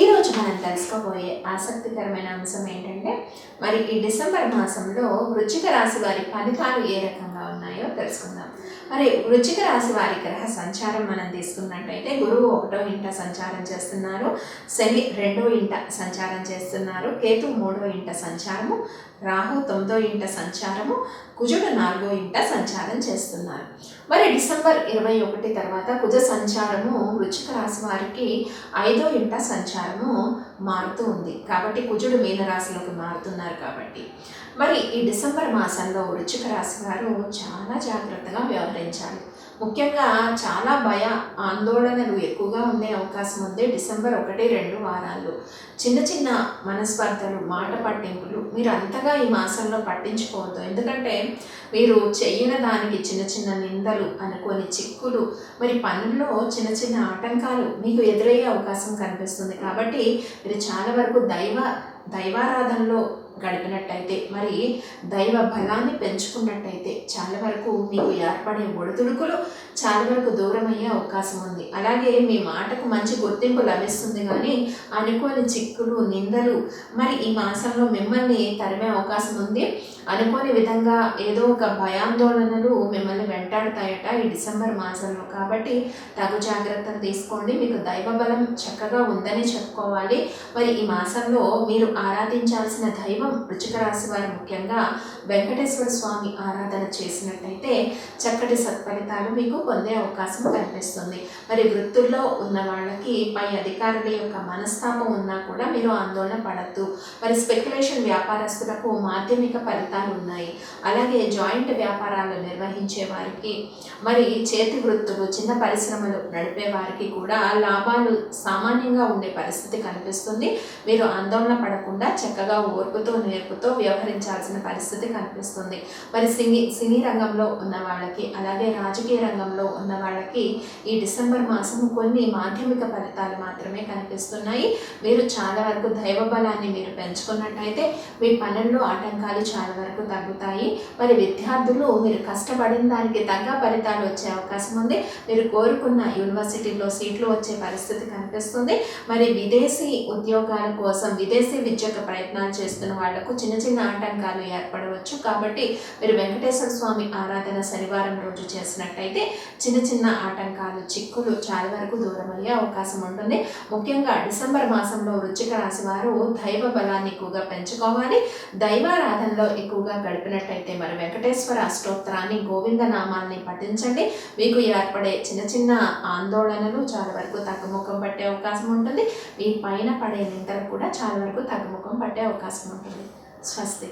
ఈరోజు మనం తెలుసుకోబోయే ఆసక్తికరమైన అంశం ఏంటంటే మరి ఈ డిసెంబర్ మాసంలో వృచ్చిక రాశి వారి ఫలితాలు ఏ రకంగా ఉన్నాయో తెలుసుకుందాం. మరి వృచ్చిక రాశి వారి గ్రహ సంచారం మనం తీసుకున్నట్టయితే గురువు ఒకటో ఇంట సంచారం చేస్తున్నారు శని రెండో ఇంట సంచారం చేస్తున్నారు కేతు మూడో ఇంట సంచారము రాహు తొమ్మిదో ఇంట సంచారము కుజుడు నాలుగో ఇంట సంచారం చేస్తున్నారు. మరి డిసెంబర్ ఇరవై ఒకటి తర్వాత కుజ సంచారము వృచ్చిక రాశి వారికి ఐదో ఇంట సంచారం సంచారము మారుతూ ఉంది. కాబట్టి కుజుడు మీనరాశిలోకి మారుతున్నారు కాబట్టి. మరి ఈ డిసెంబర్ మాసంలో వృచ్చిక రాశి వారు చాలా జాగ్రత్తగా వ్యవహరించాలి. ముఖ్యంగా చాలా భయ ఆందోళనలు ఎక్కువగా ఉండే అవకాశం ఉంది డిసెంబర్ ఒకటి రెండు వారాలు చిన్న చిన్న మనస్పర్ధలు మాట పట్టింపులు మీరు అంతగా ఈ మాసంలో పట్టించుకోవద్దు. ఎందుకంటే మీరు చెయ్యని దానికి చిన్న చిన్న నిందలు అనుకోని చిక్కులు మరి పనుల్లో చిన్న చిన్న ఆటంకాలు మీకు ఎదురయ్యే అవకాశం కనిపిస్తుంది. కాబట్టి మీరు చాలా వరకు దైవ దైవారాధనలో గడిపినట్టయితే మరి దైవ బలాన్ని పెంచుకున్నట్టయితే చాలా వరకు మీకు ఏర్పడే ఒడిదుడుకులు చాలా వరకు దూరమయ్యే అవకాశం ఉంది. అలాగే మీ మాటకు మంచి గుర్తింపు లభిస్తుంది కానీ అనుకోని చిక్కులు నిందలు మరి ఈ మాసంలో మిమ్మల్ని తరిమే అవకాశం ఉంది. అనుకోని విధంగా ఏదో ఒక భయాందోళనలు మిమ్మల్ని వెంటాడుతాయట ఈ డిసెంబర్ మాసంలో. కాబట్టి తగు జాగ్రత్తలు తీసుకోండి. మీకు దైవ బలం చక్కగా ఉందని చెప్పుకోవాలి. మరి ఈ మాసంలో మీరు ఆరాధించాల్సిన దైవం వృచ్చిక రాశి వారు ముఖ్యంగా వెంకటేశ్వర స్వామి ఆరాధన చేసినట్టయితే చక్కటి సత్ఫలితాలు మీకు పొందే అవకాశం కనిపిస్తుంది. మరి వృత్తుల్లో ఉన్న వాళ్ళకి పై అధికారుల యొక్క మనస్తాపం ఉన్నా కూడా మీరు ఆందోళన పడద్దు. మరి స్పెక్యులేషన్ వ్యాపారస్తులకు మాధ్యమిక ఫలితాలు ఉన్నాయి. అలాగే జాయింట్ వ్యాపారాలు నిర్వహించే వారికి మరి చేతి వృత్తులు చిన్న పరిశ్రమలు నడిపే వారికి కూడా లాభాలు సామాన్యంగా ఉండే పరిస్థితి కనిపిస్తుంది. మీరు ఆందోళన పడకుండా చక్కగా ఓర్పుతో నేర్పుతో వ్యవహరించాల్సిన పరిస్థితి కనిపిస్తుంది. మరి సినీ సినీ రంగంలో ఉన్న వాళ్ళకి అలాగే రాజకీయ రంగంలో ఉన్న వాళ్ళకి ఈ డిసెంబర్ మాసం కొన్ని మాధ్యమిక ఫలితాలు మాత్రమే కనిపిస్తున్నాయి. మీరు చాలా వరకు దైవ బలాన్ని మీరు పెంచుకున్నట్టయితే మీ పనుల్లో ఆటంకాలు చాలా వరకు తగ్గుతాయి. మరి విద్యార్థులు మీరు కష్టపడిన దానికి తగ్గ ఫలితాలు వచ్చే అవకాశం ఉంది. మీరు కోరుకున్న యూనివర్సిటీలో సీట్లు వచ్చే పరిస్థితి కనిపిస్తుంది. మరి విదేశీ ఉద్యోగాల కోసం విదేశీ విద్యకు ప్రయత్నాలు చేస్తున్న వాళ్ళకు చిన్న చిన్న ఆటంకాలు ఏర్పడవచ్చు. కాబట్టి మీరు వెంకటేశ్వర స్వామి ఆరాధన శనివారం రోజు చేసినట్టయితే చిన్న చిన్న ఆటంకాలు చిక్కులు చాలా వరకు దూరం అయ్యే అవకాశం ఉంటుంది. ముఖ్యంగా డిసెంబర్ మాసంలో వృచ్చిక రాశి వారు దైవ బలాన్ని ఎక్కువగా పెంచుకోవాలి. దైవారాధనలో ఎక్కువగా గడిపినట్టయితే మరి వెంకటేశ్వర అష్టోత్తరాన్ని గోవింద నామాల్ని పఠించండి. మీకు ఏర్పడే చిన్న చిన్న ఆందోళనలు చాలా వరకు తగ్గుముఖం పట్టే అవకాశం ఉంటుంది. మీ పైన పడే నిందలు కూడా చాలా వరకు తగ్గుముఖం పట్టే అవకాశం ఉంటుంది. 确实。